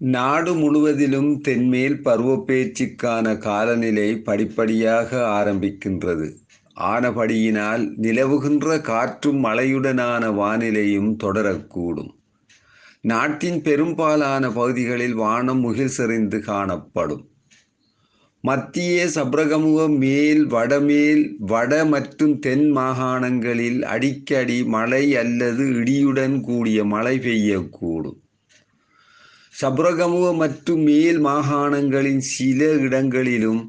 நாடு முழுவதிலும் தென்மேல் பருவப்பேச்சுக்கான காலநிலை படிப்படியாக ஆரம்பிக்கின்றது. ஆனபடியினால் நிலவுகின்ற காற்றும் மழையுடனான வானிலையும் தொடரக்கூடும். நாட்டின் பெரும்பாலான பகுதிகளில் வானம் முகில் செறிந்து காணப்படும். மத்திய சப்ரகமுக மேல் வடமேல் வட மற்றும் தென் மாகாணங்களில் அடிக்கடி மழை அல்லது இடியுடன் கூடிய மழை பெய்யக்கூடும். சப்ரகமுவ மற்றும் மேல் மாகாணங்களின் சில இடங்களிலும்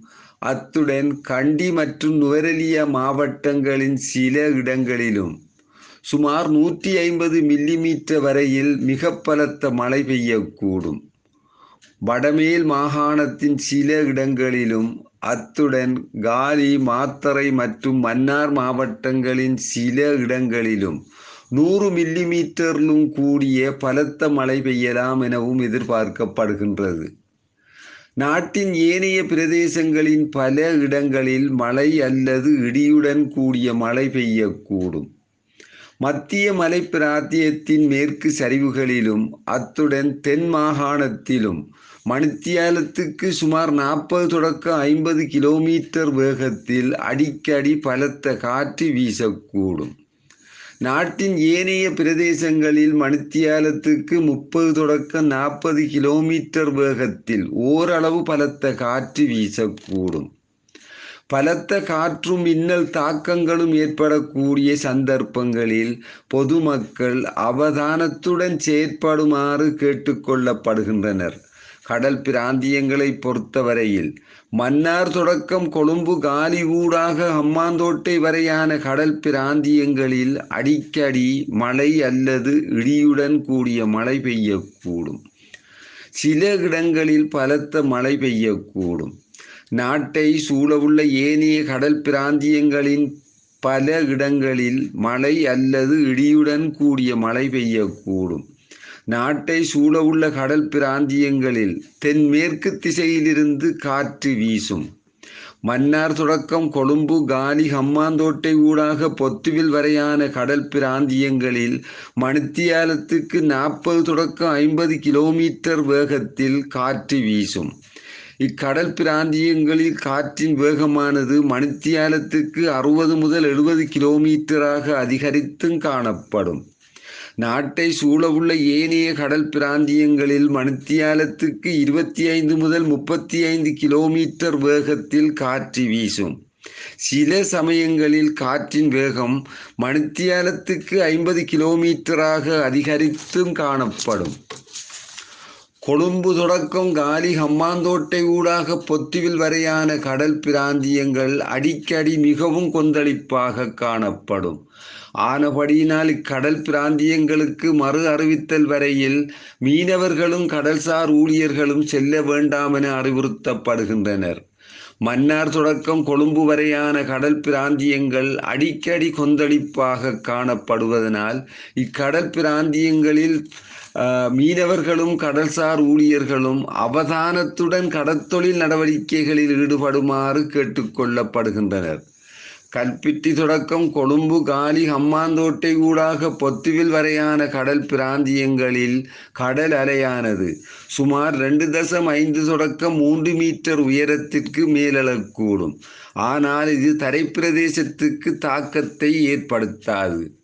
அத்துடன் கண்டி மற்றும் நுவரெலியா மாவட்டங்களின் சில இடங்களிலும் சுமார் நூற்றி ஐம்பது மில்லிமீட்டர் வரையில் மிக பலத்த மழை பெய்யக்கூடும். வடமேல் மாகாணத்தின் சில இடங்களிலும் அத்துடன் காலி மாத்தறை மற்றும் மன்னார் மாவட்டங்களின் சில இடங்களிலும் நூறு மில்லிமீட்டரிலும் கூடிய பலத்த மழை பெய்யலாம் எனவும் எதிர்பார்க்கப்படுகின்றது. நாட்டின் ஏனைய பிரதேசங்களின் பல இடங்களில் மழை அல்லது இடியுடன் கூடிய மழை பெய்யக்கூடும். மத்திய மலை பிராந்தியத்தின் மேற்கு சரிவுகளிலும் அத்துடன் தென் மாகாணத்திலும் மணித்தியாலத்துக்கு சுமார் நாற்பது தொடக்க ஐம்பது கிலோமீட்டர் வேகத்தில் அடிக்கடி பலத்த காற்று வீசக்கூடும். நாட்டின் ஏனைய பிரதேசங்களில் மணித்தியாலத்துக்கு முப்பது தொடக்கம் நாற்பது கிலோமீட்டர் வேகத்தில் ஓரளவு பலத்த காற்று வீசக்கூடும். பலத்த காற்றும் மின்னல் தாக்கங்களும் ஏற்படக்கூடிய சந்தர்ப்பங்களில் பொதுமக்கள் அவதானத்துடன் செயற்படுமாறு கேட்டுக்கொள்ளப்படுகின்றனர். கடல் பிராந்தியங்களை பொறுத்தவரையில் மன்னார் தொடக்கம் கொழும்பு காலி ஊடாக வரையான கடல் பிராந்தியங்களில் அடிக்கடி மழை அல்லது இடியுடன் கூடிய மழை பெய்யக்கூடும். சில இடங்களில் பலத்த மழை பெய்யக்கூடும். நாட்டை சூழவுள்ள ஏனைய கடல் பிராந்தியங்களின் பல இடங்களில் மழை அல்லது இடியுடன் கூடிய மழை பெய்யக்கூடும். நாட்டை சூழவுள்ள கடல் பிராந்தியங்களில் தென்மேற்கு திசையிலிருந்து காற்று வீசும். மன்னார் தொடக்கம் கொழும்பு காலி ஹம்மாந்தோட்டை ஊடாக பொத்துவில் வரையான கடல் பிராந்தியங்களில் மணித்தியாலத்துக்கு நாற்பது தொடக்கம் ஐம்பது கிலோமீட்டர் வேகத்தில் காற்று வீசும். இக்கடல் பிராந்தியங்களில் காற்றின் வேகமானது மணித்தியாலத்துக்கு அறுபது முதல் எழுபது கிலோமீட்டராக அதிகரித்தும் காணப்படும். நாட்டை சூழவுள்ள ஏனைய கடல் பிராந்தியங்களில் மணித்தியாலத்துக்கு இருபத்தி ஐந்து முதல் முப்பத்தி ஐந்து கிலோமீட்டர் வேகத்தில் காற்று வீசும். சில சமயங்களில் காற்றின் வேகம் மணித்தியாலத்துக்கு ஐம்பது கிலோமீட்டராக அதிகரித்தும் காணப்படும். கொழும்பு தொடக்கம் காலி ஹம்மாந்தோட்டை ஊடாக பொத்துவில் வரையான கடல் பிராந்தியங்கள் அடிக்கடி மிகவும் கொந்தளிப்பாக காணப்படும். ஆனபடியினால் இக்கடல் பிராந்தியங்களுக்கு மறு அறிவித்தல் வரையில் மீனவர்களும் கடல்சார் ஊழியர்களும் செல்ல வேண்டாமென அறிவுறுத்தப்படுகின்றனர். மன்னார் தொடக்கம் கொழும்பு வரையான கடல் பிராந்தியங்கள் அடிக்கடி கொந்தளிப்பாக காணப்படுவதனால் இக்கடல் பிராந்தியங்களில் மீனவர்களும் கடல்சார் ஊழியர்களும் அவதானத்துடன் கடற்தொழில் நடவடிக்கைகளில் ஈடுபடுமாறு கேட்டுக்கொள்ளப்படுகின்றனர். கல்பிட்டி தொடக்கம் கொழும்பு காலி ஹம்மாந்தோட்டை ஊடாக பொத்துவில் வரையான கடல் பிராந்தியங்களில் கடல் அலையானது சுமார் ரெண்டு தசம் ஐந்து தொடக்கம் மூன்று மீட்டர் உயரத்திற்கு மேலெழக்கூடும். ஆனால் இது தரைப்பிரதேசத்துக்கு தாக்கத்தை ஏற்படுத்தாது.